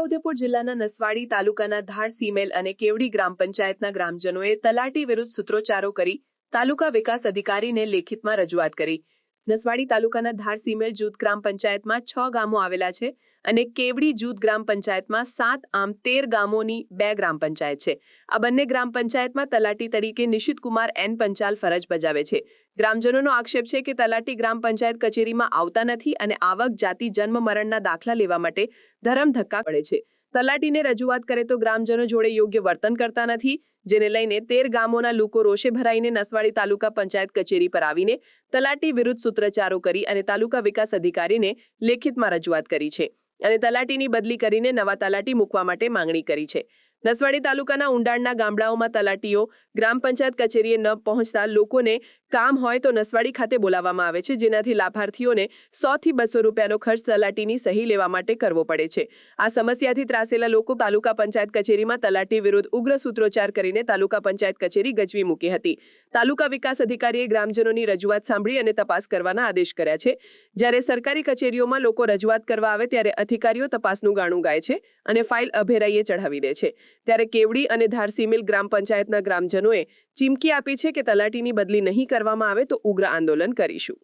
છોટાઉદેપુર જિલ્લાના નસવાડી તાલુકાના ધાર સીમેલ અને કેવડી ગ્રામ પંચાયતના ગ્રામજનોએ તલાટી વિરુદ્ધ સૂત્રોચ્ચારો કરી તાલુકા વિકાસ અધિકારીને લેખિતમાં રજૂઆત કરી. નસવાડી તાલુકાના ધાર સીમેલ જૂથ ગ્રામ પંચાયતમાં છ ગામો આવેલા છે અને કેવડી જૂથ ગ્રામ પંચાયતમાં સાત, આમ તેર ગામોની બે ગ્રામ પંચાયત છે. આ બંને ગ્રામ પંચાયતમાં તલાટી તરીકે નિશિત કુમાર એન પંચાલ ફરજ બજાવે છે. ગ્રામજનોનો આક્ષેપ છે કે તલાટી ગ્રામ પંચાયત કચેરીમાં આવતા નથી અને આવક, જાતિ, જન્મ, મરણના દાખલા લેવા માટે ધરમ ધક્કા પડે છે. તલાટીને રજૂઆત કરે તો ગ્રામજનો જોડે યોગ્ય વર્તન કરતા નથી, જેને લઈને તેર ગામોના લોકો રોષે ભરાઈને નસવાડી તાલુકા પંચાયત કચેરી પર આવીને તલાટી વિરુદ્ધ સૂત્રચારો કરી અને તાલુકા વિકાસ અધિકારીને લેખિતમાં રજૂઆત કરી છે અને તલાટીની બદલી કરીને નવા તલાટી મૂકવા માટે માંગણી કરી છે. નસવાડી તાલુકાના ઊંડાણના ગામડાઓમાં તલાટીઓ ગ્રામ પંચાયત કચેરીએ ન પહોંચતા લોકોને કામ હોય તો નસવાડી ખાતે બોલાવવામાં આવે છે, જેનાથી લાભાર્થીઓને સો થી બસો રૂપિયાનો ખર્ચ તલાટીની સહી લેવા માટે કરવો પડે છે. આ સમસ્યાથી ત્રાસેલા લોકો તાલુકા પંચાયત કચેરીમાં તલાટી વિરુદ્ધ ઉગ્ર સૂત્રોચ્ચાર કરીને તાલુકા પંચાયત કચેરી ગજવી મૂકી હતી. તાલુકા વિકાસ અધિકારીએ ગ્રામજનોની રજૂઆત સાંભળી અને તપાસ કરવાના આદેશ કર્યા છે. જ્યારે સરકારી કચેરીઓમાં લોકો રજૂઆત કરવા આવે ત્યારે અધિકારીઓ તપાસનું ગાણું ગાય છે અને ફાઇલ અભેરાઈએ ચઢાવી દે છે. ત્યારે કેવડી અને ધારસીમિલ ગ્રામ પંચાયતના ગ્રામજનોએ ચીમકી આપી છે કે તલાટીની બદલી નહીં કરવામાં આવે તો ઉગ્ર આંદોલન કરીશું.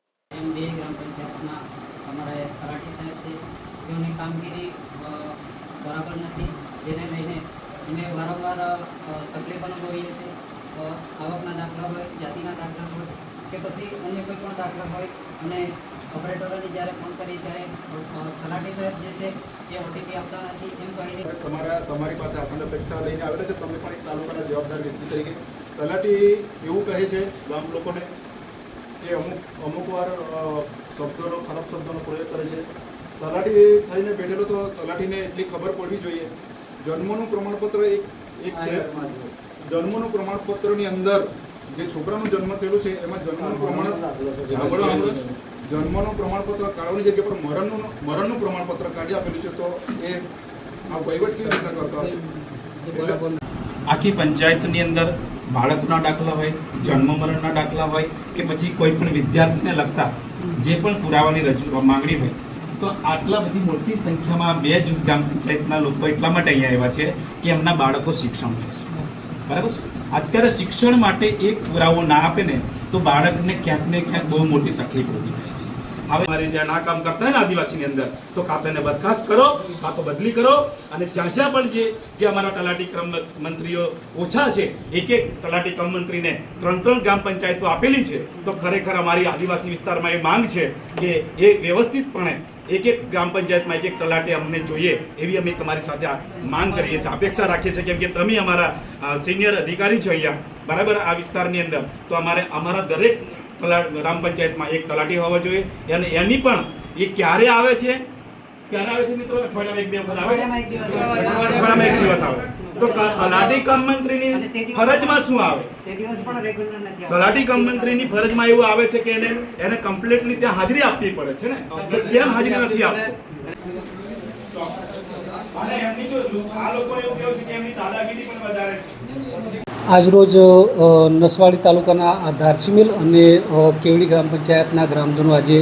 અને ઓપરેટરોને જ્યારે ફોન કરીએ ત્યારે તલાટી સાહેબ જે છે એ ઓટીપી આપતા નથી એમ કહીને તમારા તમારી પાસે આસન અપેક્ષા લઈને આવેલા છે. તમે પણ એક તાલુકાના જવાબદાર વ્યક્તિ તરીકે. તલાટી એવું કહે છે ગામ લોકોને કે અમુક અમુક વાર શબ્દોનો ખરાબ શબ્દોનો પ્રયોગ કરે છે. તલાટી થઈને બેઠેલો તો તલાટીને એટલી ખબર પડવી જોઈએ. જન્મનું પ્રમાણપત્ર એક એક છે. જન્મનું પ્રમાણપત્રની અંદર જે છોકરાનું જન્મ થયેલું છે એમાં જન્મનું પ્રમાણ સાંભળો. જન્મનું પ્રમાણપત્ર કાઢવાની જગ્યા પર મરણનું મરણનું પ્રમાણપત્ર કાઢી આપેલું છે, તો એ આ વહીવટ કેવી રીતના કરતા હશે? આખી પંચાયતની અંદર બાળકના દાખલા હોય, જન્મ મરણના દાખલા હોય, કે પછી કોઈ પણ વિદ્યાર્થીને લગતા જે પણ પુરાવાની રજૂ, માંગણી હોય, તો આટલા બધી મોટી સંખ્યામાં બે જૂથ ગ્રામ પંચાયતના લોકો એટલા માટે અહીંયા આવ્યા છે કે એમના બાળકો શિક્ષણ લે છે. બરાબર અત્યારે શિક્ષણ માટે એક પુરાવો ના આપે ને તો બાળકને ક્યાંક ને ક્યાંક બહુ મોટી તકલીફ ઊભી થાય છે. હવે મારી ત્યાં ના કામ કરતા હોય ને આદિવાસીની અંદર, તો કાં તો બરખાસ્ત કરો, કાં તો બદલી કરો, અને જ્યાં જ્યાં પણ જે જે અમારા તલાટી ક્રમ મંત્રીઓ ઓછા છે, એક એક તલાટી ક્રમ મંત્રીને ત્રણ ત્રણ ગ્રામ પંચાયતો આપેલી છે, તો ખરેખર અમારી આદિવાસી વિસ્તારમાં એ માંગ છે કે એ વ્યવસ્થિતપણે એક એક ગ્રામ પંચાયતમાં એક એક તલાટે અમને જોઈએ, એવી અમે તમારી સાથે માંગ કરીએ છીએ. અપેક્ષા રાખીએ છીએ કેમ કે તમે અમારા સિનિયર અધિકારી છો અહીંયા, બરાબર આ વિસ્તારની અંદર, તો અમારે, અમારા દરેક ગ્રામ પંચાયતમાં એક તલાટી હોવો જોઈએ. અને એની પણ એ ક્યારે આવે છે? ક્યારે આવે છે મિત્રો? અઠવાડિયામાં એક બે વખત આવે અઠવાડિયામાં એક દિવસ. અઠવાડિયામાં એક દિવસ આવે. તો તલાટી કમ મંત્રીની ફરજમાં શું આવે? તે દિવસ પણ રેગ્યુલર નથી આવતા. તલાટી કમ મંત્રીની ફરજમાં એવું આવે છે કે એને એને કમ્પ્લીટલી ત્યાં હાજરી આપવી પડે છે ને? તો કેમ હાજરી નથી આપતો અને એમની જો આ લોકો એવું કહે છે કે એમની દાદાગીરી પણ વધારે છે. આજરોજ નસવાડી તાલુકાના આ ધારસીમિલ અને કેવડી ગ્રામ પંચાયતના ગ્રામજનો આજે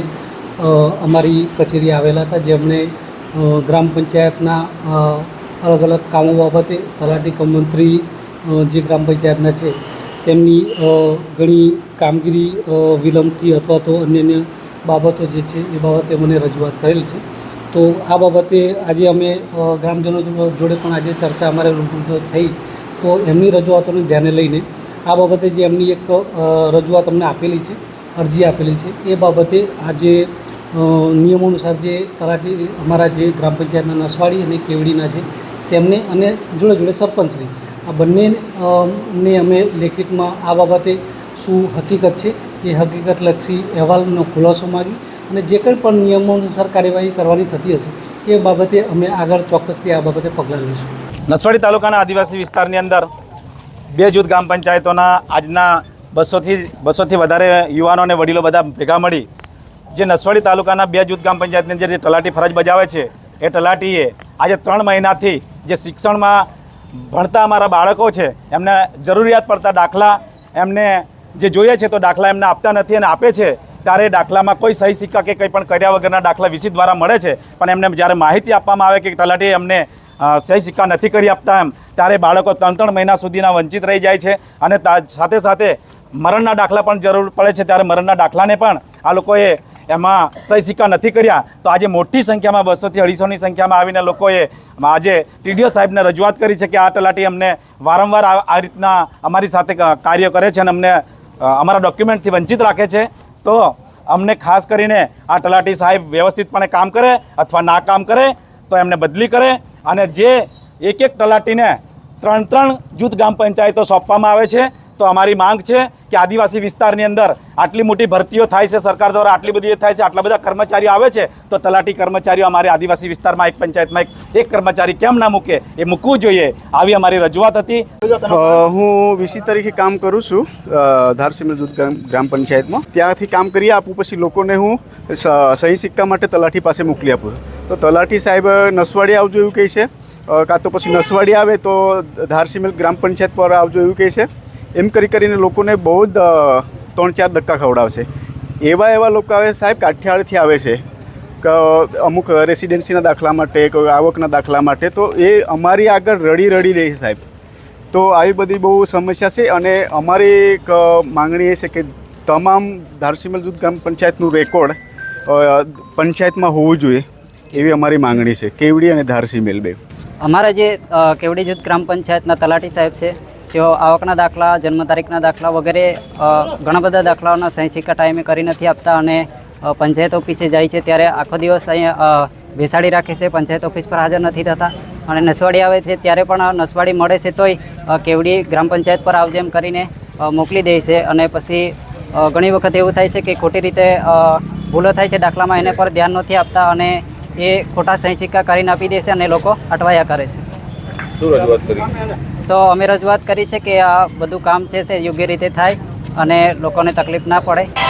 અમારી કચેરી આવેલા હતા, જેમણે ગ્રામ પંચાયતના અલગ અલગ કામો બાબતે તલાટી કમંત્રી જે ગ્રામ પંચાયતના છે, તેમની ઘણી કામગીરી વિલંબથી અથવા તો અન્ય અન્ય બાબતો જે છે, એ બાબતે મને રજૂઆત કરેલ છે. તો આ બાબતે આજે અમે ગ્રામજનો જોડે પણ આજે ચર્ચા અમારે રૂબરૂ થઈ. તો એમની રજૂઆતોને ધ્યાને લઈને આ બાબતે જે એમની એક રજૂઆત અમને આપેલી છે, અરજી આપેલી છે, એ બાબતે આ જે નિયમો અનુસાર જે તલાટી અમારા જે ગ્રામ પંચાયતના નસવાડી અને કેવડીના છે, તેમને અને જોડે જોડે સરપંચશ્રી આ બંને ને અમે લેખિતમાં આ બાબતે શું હકીકત છે, એ હકીકતલક્ષી અહેવાલનો ખુલાસો માગી અને જે કંઈ પણ નિયમો અનુસાર કાર્યવાહી કરવાની થતી હશે, એ બાબતે અમે આગળ ચોક્કસથી આ બાબતે પગલાં લઈશું. નસવાડી તાલુકાના આદિવાસી વિસ્તારની અંદર બે જૂથ ગ્રામ પંચાયતોના આજના બસોથી બસોથી વધારે યુવાનો અને વડીલો બધા ભેગા મળી જે નસવાડી તાલુકાના બે જૂથ ગ્રામ પંચાયતની અંદર જે તલાટી ફરજ બજાવે છે, એ તલાટીએ આજે ત્રણ મહિનાથી જે શિક્ષણમાં ભણતા અમારા બાળકો છે, એમને જરૂરિયાત પડતા દાખલા એમને જે જોઈએ છે તો દાખલા એમને આપતા નથી અને આપે છે, ત્યારે દાખલામાં કોઈ સહી સિક્કા કે કંઈ પણ કર્યા વગરના દાખલા વીસી દ્વારા મળે છે, પણ એમને જ્યારે માહિતી આપવામાં આવે કે તલાટી અમને સહી સિક્કા નથી કરી આપતા એમ. ત્યારે બાળકો ત્રણ ત્રણ મહિના સુધીના વંચિત રહી જાય છે અને સાથે સાથે મરણના દાખલા પણ જરૂર પડે છે ત્યારે મરણના દાખલાને પણ આ લોકોએ એમાં સહી સિક્કા નથી કર્યા. તો આજે મોટી સંખ્યામાં બસોથી અઢીસોની સંખ્યામાં આવીને લોકોએ આજે ટીડીઓ સાહેબને રજૂઆત કરી છે કે આ તલાટી અમને વારંવાર આ રીતના અમારી સાથે કાર્ય કરે છે અને અમને અમારા ડોક્યુમેન્ટથી વંચિત રાખે છે. તો અમને ખાસ કરીને આ તલાટી સાહેબ વ્યવસ્થિતપણે કામ કરે અથવા ના કામ કરે તો એમને બદલી કરે. અને જે એક એક તલાટીને ત્રણ ત્રણ જૂથ ગ્રામ પંચાયતો સોંપવામાં આવે છે. તો અમારી માંગ છે કે આદિવાસી વિસ્તારની અંદર આટલી મોટી ભરતીઓ થાય છે સરકાર દ્વારા આટલી બધી થાય છે આટલા બધા કર્મચારીઓ આવે છે તો તલાટી કર્મચારીઓ અમારે આદિવાસી વિસ્તારમાં એક પંચાયતમાં એક એક કર્મચારી કેમ ના મૂકે એ મૂકવું જોઈએ આવી અમારી રજૂઆત હતી. હું વીસી તરીકે કામ કરું છું અ, ધારસીમેલ જૂથ ગ્રામ પંચાયતમાં. ત્યાંથી કામ કરી આપું પછી લોકોને હું સહી સિક્કા માટે તલાટી પાસે મોકલી આપું. તો તલાટી સાહેબ નસવાડી આવજો એવું કહે છે કાં તો પછી નસવાડી આવે તો ધારસિમલ ગ્રામ પંચાયત પર આવજો એવું કહે છે. એમ કરી કરીને લોકોને બહુ જ ત્રણ ચાર ધક્કા ખવડાવશે. એવા એવા લોકો આવે સાહેબ કાઠિયાવાડથી આવે છે. કે, અમુક રેસિડેન્સીના દાખલા માટે કોઈ આવકના દાખલા માટે, તો એ અમારી આગળ રડી રડી દે છે સાહેબ. તો આવી બધી બહુ સમસ્યા છે અને અમારી એક માંગણી એ છે કે તમામ ધારસીમલ જૂથ ગ્રામ પંચાયતનું રેકોર્ડ પંચાયતમાં હોવું જોઈએ એવી અમારી માંગણી છે. કેવડી અને ધારસીમેલ બે. અમારા જે કેવડી જૂથ ગ્રામ પંચાયતના તલાટી સાહેબ છે તેઓ આવકના દાખલા, જન્મ તારીખના દાખલા વગેરે ઘણા બધા દાખલાઓના સહી સિક્કા ટાઈમે કરી નથી આપતા અને પંચાયત ઓફિસે જાય છે ત્યારે આખો દિવસ અહીંયા બેસાડી રાખે છે, પંચાયત ઓફિસ પર હાજર નથી થતા. અને નસવાડી આવે છે ત્યારે પણ નસવાડી મળે છે તોય કેવડી ગ્રામ પંચાયત પર આવજે એમ કરીને મોકલી દે છે અને પછી ઘણી વખત એવું થાય છે કે ખોટી રીતે ભૂલો થાય છે દાખલામાં એને પર ધ્યાન નથી આપતા અને એ ખોટા સહી સિક્કા કરીને આપી દે છે અને લોકો અટવાયા કરે છે. શું રજૂઆત કરી? તો અમે રજૂઆત કરી છે કે આ બધું કામ છે તે યોગ્ય રીતે થાય અને લોકોને તકલીફ ના પડે.